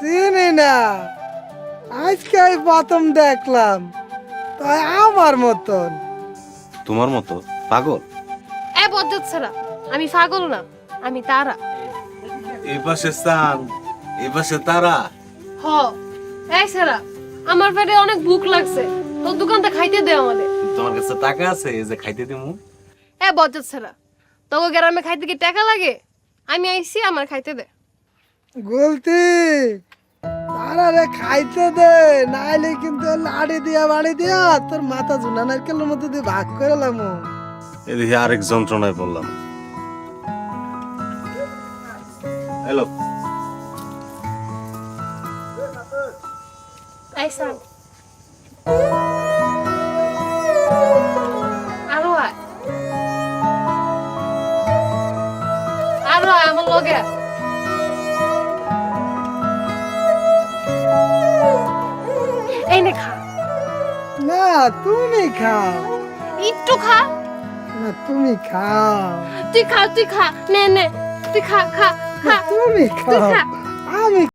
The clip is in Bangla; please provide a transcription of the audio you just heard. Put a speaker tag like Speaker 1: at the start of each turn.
Speaker 1: চিনি না। আজকে আমি প্রথম দেখলাম তাই আমার মতন।
Speaker 2: তোমার মতো? পাগল?
Speaker 3: এ বজ্জাত ছাড়া আমি পাগল না আমি তারা।
Speaker 2: এই পাশে এই পাশে তারা।
Speaker 3: হ এই ছাড়া আমার পেটে অনেক ভুক লাগছে তোর দোকানটা খাইতে দে আমাদের।
Speaker 2: তোমার কাছে টাকা আছে এই যে খাইতে দিমু।
Speaker 3: এ বজ্জাত ছাড়া তোকে গ্রামে খাইতে কি টাকা লাগে? আমি আইছি আমার খাইতে দে।
Speaker 1: গলতি তারা রে খাইতে দে নাইলে কিন্তু লাড়ি দিয়া বাড়ি দিয়া তোর মাথা ঝুনা নারকেলের মধ্যে দিয়ে ভাগ করে লামু।
Speaker 2: এদিকে আরেক যন্ত্রণায় পড়লাম। হ্যালো।
Speaker 3: আরও আমার লগে। এই নে খা।
Speaker 1: না তুমি খাও
Speaker 3: একটু খা।
Speaker 1: না তুমি খাও
Speaker 3: তুই খা তুই খা। নে নে তুই খা খা খা।
Speaker 1: তুমি খাও।